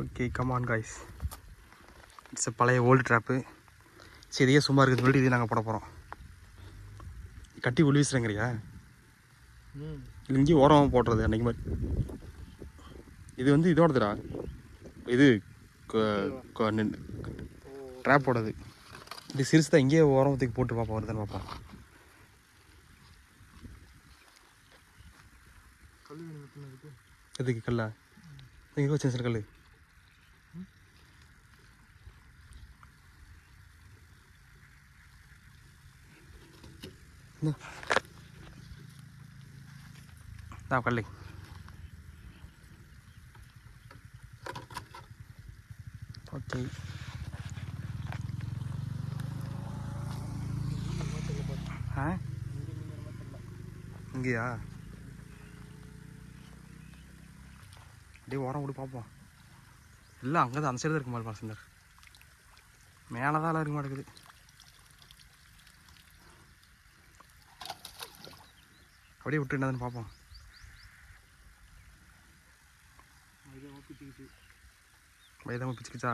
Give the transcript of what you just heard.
Okay come on guys it's பழைய old drop சரி இதையே சும்மா இருக்குதுன்னு சொல்லிட்டு இதையும் நாங்கள் போட போகிறோம் கட்டி உள் வீசுறேங்கிறியா இங்கேயும் ஓரம் போடுறது அன்றைக்கி மாதிரி. இது வந்து இதோடதுடா. இது ட்ராப் போடுறது இது சிறுசு தான் இங்கேயே ஓரத்துக்கு போட்டு பார்ப்போம் வருதுன்னு பார்ப்போம் எதுக்கு கல்லா? இங்கே சின்ன சின்ன கல் தான் கல்லு ஓகே ஆ இங்கேயா அப்படியே ஓரம் விட்டு பார்ப்போம் இல்லை அங்கே தான் அந்த சைடு தான் இருக்கு மாதிரி பாசந்தர் மேலே தான் இருக்க மாட்டேங்குது அப்படியே விட்டு என்னதுன்னு பார்ப்போம். இதை ஊற்றிக்கிட்டு வயதாம பிச்சுக்கிச்சா?